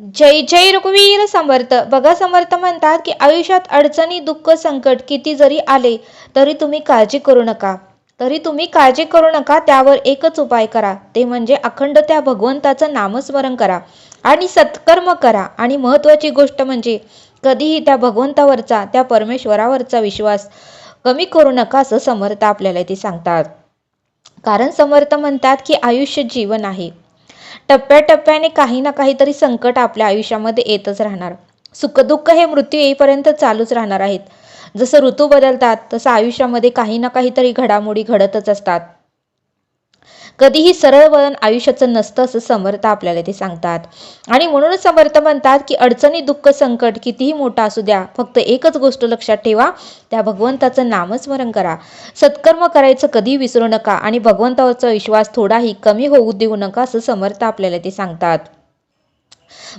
जय जय रघुवीर समर्थ. बघा समर्थ म्हणतात की आयुष्यात अडचणी दुःख संकट किती जरी आले तरी तुम्ही काळजी करू नका. तरी तुम्ही काळजी करू नका त्यावर एकच उपाय करा. ते म्हणजे अखंड त्या भगवंताचं नामस्मरण करा आणि सत्कर्म करा. आणि महत्त्वाची गोष्ट म्हणजे कधीही त्या भगवंतावरचा त्या परमेश्वरावरचा विश्वास कमी करू नका असं समर्थ आपल्याला ते सांगतात. कारण समर्थ म्हणतात की आयुष्य जीवन आहे. टप्प्याटप्प्याने काही ना काहीतरी संकट आपल्या आयुष्यामध्ये येतच राहणार. सुखदुःख हे मृत्यू येईपर्यंत चालूच राहणार आहेत. जसं ऋतू बदलतात तसं आयुष्यामध्ये काही ना काहीतरी घडामोडी घडतच असतात. कधीही सरळ वळण आयुष्याचं नसतं असं समर्थ आपल्याला ते सांगतात. आणि म्हणूनच समर्थ म्हणतात की अडचणी दुःख संकट कितीही मोठा असू द्या फक्त एकच गोष्ट लक्षात ठेवा त्या भगवंताचं नामस्मरण करा. सत्कर्म करायचं कधी विसरू नका आणि भगवंतावरचा विश्वास थोडाही कमी होऊ देऊ नका असं समर्थ आपल्याला ते सांगतात.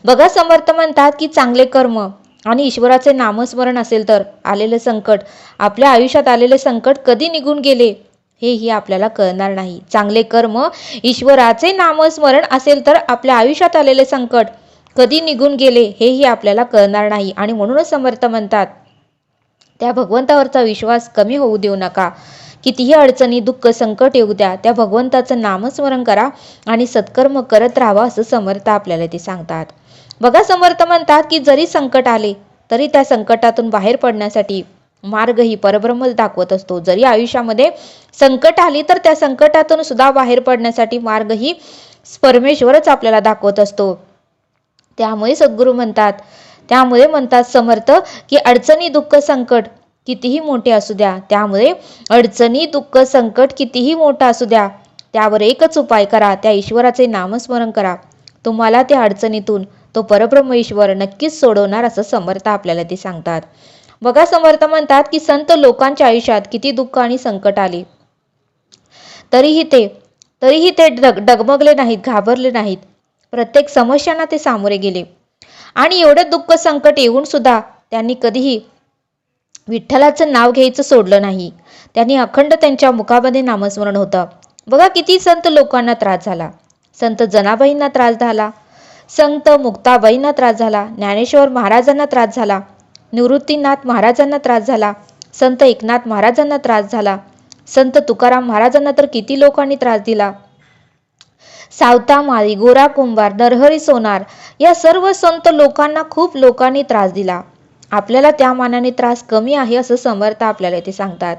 बघा समर्थ म्हणतात की चांगले कर्म आणि ईश्वराचे नामस्मरण असेल तर आलेले संकट आपल्या आयुष्यात आलेले संकट कधी निघून गेले? हेही आपल्याला कळणार नाही. चांगले कर्म ईश्वराचे नामस्मरण असेल तर आपल्या आयुष्यात आलेले संकट कधी निघून गेले हेही आपल्याला कळणार नाही आणि म्हणूनच समर्थ म्हणतात. त्या भगवंतावरचा विश्वास कमी होऊ देऊ नका. कितीही अडचणी दुःख संकट येऊ द्या त्या भगवंताचं नामस्मरण करा आणि सत्कर्म करत राहावा असं समर्थ आपल्याला ते सांगतात. बघा समर्थ म्हणतात की जरी संकट आले तरी त्या संकटातून बाहेर पडण्यासाठी मार्ग ही दाखवत असतो. जरी आयुष्यामध्ये संकट आली तर त्या संकटातून सुद्धा बाहेर पडण्यासाठी मार्ग ही परमेश्वरच आपल्याला दाखवत असतो. त्यामुळे सद्गुरू म्हणतात त्यामुळे म्हणतात समर्थ की अडचणी दुःख संकट कितीही मोठे असू द्या त्यामुळे अडचणी दुःख संकट कितीही मोठा असू द्या त्यावर एकच उपाय करा त्या ईश्वराचे नामस्मरण करा. तुम्हाला त्या अडचणीतून तो परब्रह्म ईश्वर नक्कीच सोडवणार असं समर्थ आपल्याला ते सांगतात. बघा समर्थ म्हणतात की संत लोकांच्या आयुष्यात किती दुःख आणि संकट आले. तरीही ते तरीही ते डग डगमगले नाहीत घाबरले नाहीत. प्रत्येक समस्यांना ते सामोरे गेले. आणि एवढं दुःख संकट येऊन सुद्धा त्यांनी कधीही विठ्ठलाचं नाव घ्यायचं सोडलं नाही. त्यांनी अखंड त्यांच्या मुखामध्ये नामस्मरण होतं. बघा किती संत लोकांना त्रास झाला. संत जनाबाईंना त्रास झाला. संत मुक्ताबाईंना त्रास झाला. ज्ञानेश्वर महाराजांना त्रास झाला. निवृत्तीनाथ महाराजांना त्रास झाला. संत एकनाथ महाराजांना त्रास झाला. संत तुकाराम महाराजांना तर किती लोकांनी त्रास दिला. सावता माळी गोरा कुंभार नरहरी सोनार या सर्व संत लोकांना खूप लोकांनी त्रास दिला. आपल्याला त्या मानाने त्रास कमी आहे असं समर्थ आपल्याला इथे सांगतात.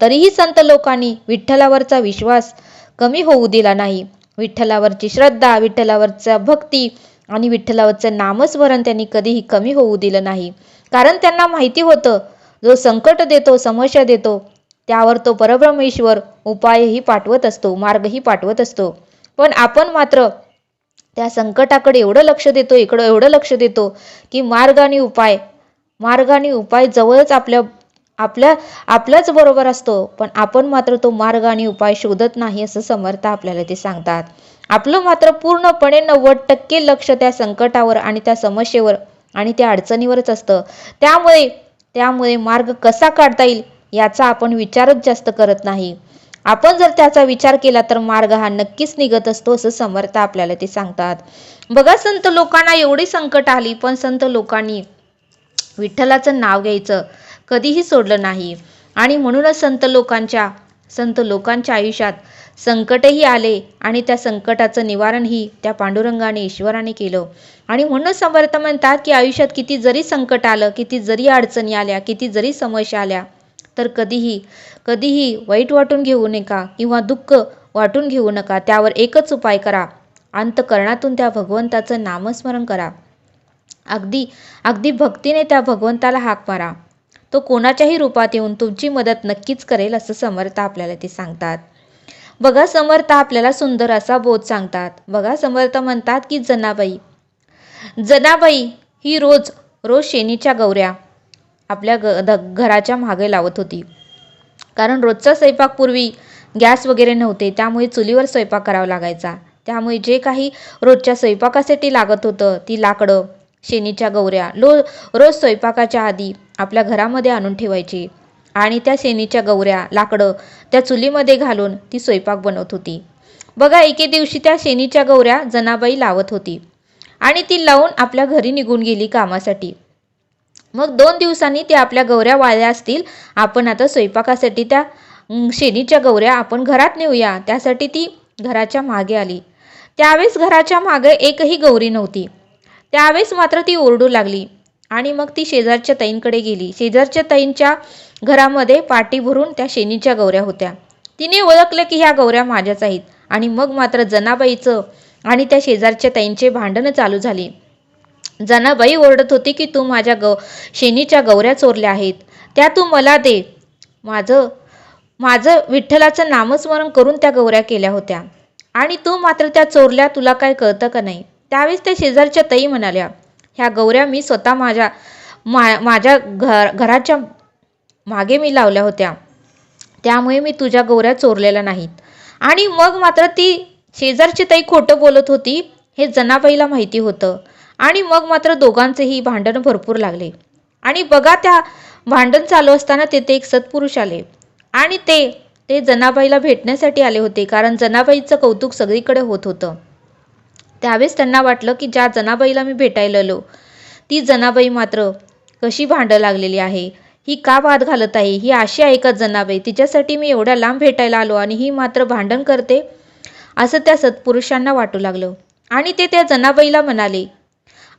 तरीही संत लोकांनी विठ्ठलावरचा विश्वास कमी होऊ दिला नाही. विठ्ठलावरची श्रद्धा विठ्ठलावरचा भक्ती आणि विठ्ठलावरचं नामस्मरण त्यांनी कधीही कमी होऊ दिलं नाही. कारण त्यांना माहिती होतं जो संकट देतो समस्या देतो त्यावर तो परब्रह्मेश्वर उपायही पाठवत असतो मार्गही पाठवत असतो. पण आपण मात्र त्या संकटाकडे एवढं लक्ष देतो इकडं एवढं लक्ष देतो की मार्ग आणि उपाय मार्ग आणि उपाय जवळच आपल्या आपल्या आपल्याच बरोबर असतो. पण आपण मात्र तो मार्ग आणि उपाय शोधत नाही असं समर्थ आपल्याला ते सांगतात. आपलं मात्र पूर्णपणे नव्वद टक्के लक्ष त्या संकटावर आणि त्या समस्येवर आणि त्या अडचणीवरच असतं. त्यामुळे त्यामुळे मार्ग कसा काढता येईल याचा आपण विचारच जास्त करत नाही. आपण जर त्याचा विचार केला तर मार्ग हा नक्कीच निघत असतो असं समर्थ आपल्याला ते सांगतात. बघा संत लोकांना एवढी संकट आली पण संत लोकांनी विठ्ठलाचं नाव घ्यायचं. कधीही सोडलं नाही. आणि म्हणूनच संत लोकांच्या संत लोकांच्या आयुष्यात संकटही आले आणि त्या संकटाचं निवारणही त्या पांडुरंगाने ईश्वराने केलं. आणि म्हणूनच समर्थ म्हणतात की आयुष्यात किती जरी संकट आलं किती जरी अडचणी आल्या किती जरी समस्या आल्या तर कधीही कधीही वाईट वाटून घेऊ नका किंवा दुःख वाटून घेऊ नका. त्यावर एकच उपाय करा. अंतकरणातून त्या भगवंताचं नामस्मरण करा. अगदी अगदी भक्तीने त्या भगवंताला हाक मारा. तो कोणाच्याही रूपात येऊन तुमची मदत नक्कीच करेल असं समर्थ आपल्याला ते सांगतात. बघा समर्थ आपल्याला सुंदर असा बोध सांगतात. बघा समर्थ म्हणतात की जनाबाई जनाबाई ही रोज रोज शेणीच्या गौऱ्या आपल्या ग घराच्या मागे लावत होती. कारण रोजचा स्वयंपाक पूर्वी गॅस वगैरे नव्हते त्यामुळे चुलीवर स्वयंपाक करावा लागायचा. त्यामुळे जे काही रोजच्या स्वयंपाकासाठी लागत होतं ती लाकडं शेणीच्या गौऱ्या लो रोज स्वयंपाकाच्या आधी आपल्या घरामध्ये आणून ठेवायची. आणि त्या शेणीच्या गौऱ्या लाकडं त्या चुलीमध्ये घालून ती स्वयंपाक बनवत होती. बघा एके दिवशी त्या शेणीच्या गौऱ्या जनाबाई लावत होती. आणि ती लावून आपल्या घरी निघून गेली कामासाठी. मग दोन दिवसांनी त्या आपल्या गौऱ्या वाळल्या असतील. आपण आता स्वयंपाकासाठी त्या शेणीच्या गौऱ्या आपण घरात नेऊया. त्यासाठी ती घराच्या मागे आली. त्यावेळेस घराच्या मागे एकही गौरी नव्हती. त्यावेळेस मात्र ती ओरडू लागली. आणि मग ती शेजारच्या ताईंकडे गेली. शेजारच्या ताईंच्या घरामध्ये पाटी भरून त्या शेनीच्या गौऱ्या होत्या. तिने ओळखलं की ह्या गौऱ्या माझ्याच आहेत. आणि मग मात्र जनाबाईचं आणि त्या शेजारच्या ताईंचे भांडणं चालू झाली. जनाबाई ओरडत होती की तू माझ्या गौ शेनीच्या गौऱ्या चोरल्या आहेत. त्या तू मला दे. माझं माझं विठ्ठलाचं नामस्मरण करून त्या गौऱ्या केल्या होत्या. आणि तू मात्र त्या चोरल्या तुला काय कळतं का नाही? त्यावेळेस त्या शेजारच्या ताई म्हणाल्या ह्या गौऱ्या मी स्वतः माझ्या मा माझ्या घर घराच्या मागे मी लावल्या होत्या. त्यामुळे मी तुझ्या गौऱ्या चोरलेल्या नाहीत. आणि मग मात्र ती शेजारची ताई खोटं बोलत होती हे जनाबाईला माहिती होतं. आणि मग मात्र दोघांचेही भांडण भरपूर लागले. आणि बघा त्या भांडण चालू असताना तेथे एक सत्पुरुष आले. आणि ते ते जनाबाईला भेटण्यासाठी आले होते कारण जनाबाईचं कौतुक सगळीकडे होत होतं. त्यावेळेस त्यांना वाटलं की ज्या जनाबाईला मी भेटायला आलो ती जनाबाई मात्र कशी भांडं लागलेली आहे? ही का वाद घालत आहे? ही अशी आहे का जनाबाई? तिच्यासाठी मी एवढ्या लांब भेटायला आलो आणि ही मात्र भांडण करते? असं त्या सत्पुरुषांना वाटू लागलं. आणि ते त्या जनाबाईला म्हणाले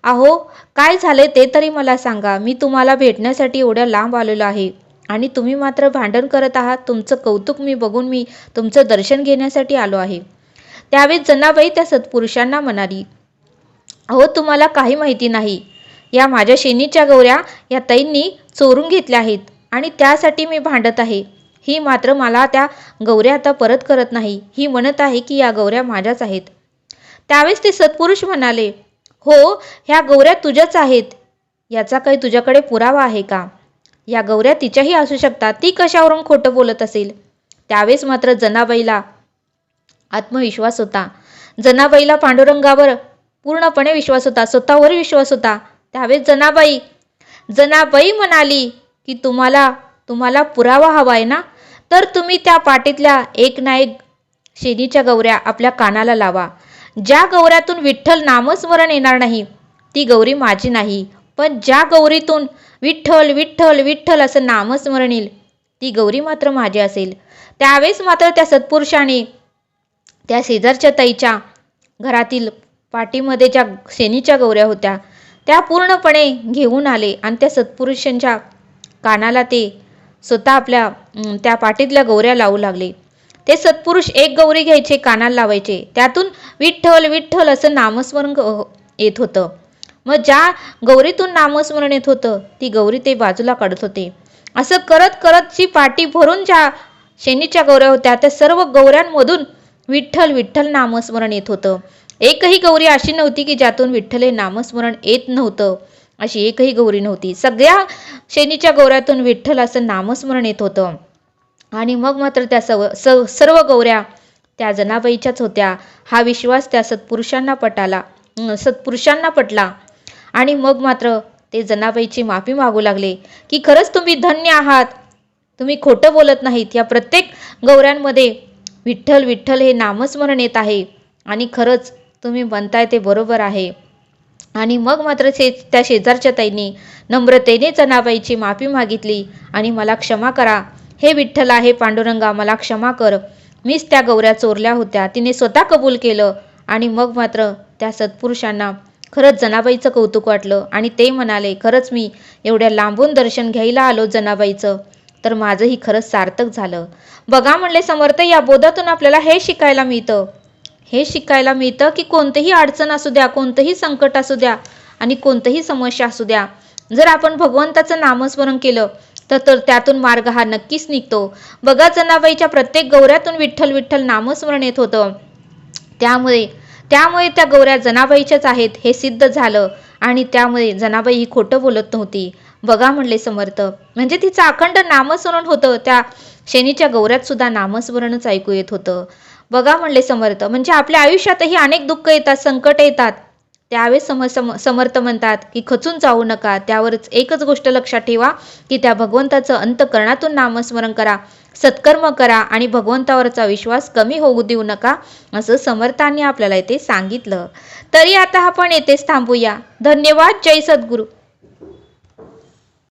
अहो काय झाले ते तरी मला सांगा. मी तुम्हाला भेटण्यासाठी एवढ्या लांब आलेलो आहे आणि तुम्ही मात्र भांडण करत आहात. तुमचं कौतुक मी बघून मी तुमचं दर्शन घेण्यासाठी आलो आहे. त्यावेळेस जनाबाई त्या सत्पुरुषांना म्हणाली अहो तुम्हाला काही माहिती नाही. या माझ्या शेणीच्या गौऱ्या या ताईंनी चोरून घेतल्या आहेत आणि त्यासाठी मी भांडत आहे. ही मात्र मला त्या गौऱ्या आता परत करत नाही. ही म्हणत आहे की या गौऱ्या माझ्याच आहेत. त्यावेळेस ते सत्पुरुष म्हणाले हो ह्या गौऱ्या तुझ्याच आहेत. याचा काही तुझ्याकडे पुरावा आहे का? या गौऱ्या तिच्याही असू शकतात. ती कशावरून खोटं बोलत असेल? त्यावेळेस मात्र जनाबाईला आत्मविश्वास होता. जनाबाईला पांडुरंगावर पूर्णपणे विश्वास होता. स्वतःवर विश्वास होता. त्यावेळेस जनाबाई जनाबाई म्हणाली की तुम्हाला तुम्हाला पुरावा हवा आहे ना? तर तुम्ही त्या पाटीतल्या एक ना एक शेनीच्या गौऱ्या आपल्या कानाला लावा. ज्या गौऱ्यातून विठ्ठल नामस्मरण येणार नाही ती गौरी माझी नाही. पण ज्या गौरीतून विठ्ठल विठ्ठल विठ्ठल असं नामस्मरण येईल ती गौरी मात्र माझी असेल. त्यावेळेस मात्र त्या सत्पुरुषाने त्या शेजारच्या ताईच्या घरातील पाठीमध्ये ज्या शेणीच्या गौऱ्या होत्या त्या पूर्णपणे घेऊन आले आणि त्या सत्पुरुषांच्या कानाला ते स्वतः आपल्या त्या पाठीतल्या गौऱ्या लावू लागले. ते सत्पुरुष एक गौरी घ्यायचे कानाला लावायचे. त्यातून विठ्ठल विठ्ठल असं नामस्मरण येत होतं. मग ज्या गौरीतून नामस्मरण येत होतं ती गौरी ते बाजूला काढत होते. असं करत करत जी पाटी भरून ज्या शेणीच्या गौऱ्या होत्या त्या सर्व गौऱ्यांमधून विठ्ठल विठ्ठल नामस्मरण येत होतं. एकही गौरी अशी नव्हती की ज्यातून विठ्ठल हे नामस्मरण येत नव्हतं. अशी एकही गौरी नव्हती. सगळ्या शेणीच्या गौऱ्यातून विठ्ठल असं नामस्मरण येत होतं. आणि मग मात्र त्या सव स सर्व गौऱ्या त्या जनाबाईच्याच होत्या. हा विश्वास त्या सत्पुरुषांना पटाला सत्पुरुषांना पटला. आणि मग मात्र ते जनाबाईची माफी मागू लागले की खरंच तुम्ही धन्य आहात. तुम्ही खोटं बोलत नाहीत. या प्रत्येक गौऱ्यांमध्ये विठ्ठल विठ्ठल हे नामस्मरण येत आहे. आणि खरंच तुम्ही म्हणताय ते बरोबर आहे. आणि मग मात्र शे त्या शेजारच्या ताईंनी नम्रतेने जनाबाईची माफी मागितली आणि मला क्षमा करा. हे विठ्ठल आहे पांडुरंगा मला क्षमा कर. मीच त्या गौऱ्या चोरल्या होत्या. तिने स्वतः कबूल केलं आणि मग मात्र त्या सत्पुरुषांना खरंच जनाबाईचं कौतुक वाटलं आणि ते म्हणाले खरंच मी एवढ्या लांबून दर्शन घ्यायला आलो जनाबाईचं. तर माझंही खरंच सार्थक झालं. बघा म्हणले समर्थ या बोधातून आपल्याला हे शिकायला मिळतं. हे शिकायला मिळतं की कोणतंही अडचण असू द्या कोणतंही संकट असू द्या आणि कोणतंही समस्या असू द्या. जर आपण भगवंताचं नामस्मरण केलं तर तर त्यातून मार्ग हा नक्कीच निघतो. बघा जनाबाईच्या प्रत्येक गौऱ्यातून विठ्ठल विठ्ठल नामस्मरण येत होतं. त्यामुळे त्यामुळे त्या गौऱ्या जनाबाईच्याच आहेत हे सिद्ध झालं आणि त्यामुळे जनाबाई ही खोटं बोलत नव्हती. बघा म्हणले समर्थ. म्हणजे तिचं अखंड नामस्मरण होतं. त्या शनीच्या गौऱ्यात सुद्धा नामस्मरणच ऐकू येत होतं. बघा म्हणले समर्थ. म्हणजे आपल्या आयुष्यातही अनेक दुःख येतात संकट येतात. त्यावेळेस सम सम समर्थ म्हणतात की खचून जाऊ नका. त्यावरच एकच गोष्ट लक्षात ठेवा की त्या भगवंताचं अंतकरणातून नामस्मरण करा सत्कर्म करा आणि भगवंतावरचा विश्वास कमी होऊ देऊ नका असं समर्थांनी आपल्याला येथे सांगितलं. तरी आता आपण येथेच थांबूया. धन्यवाद. जय सद्गुरू.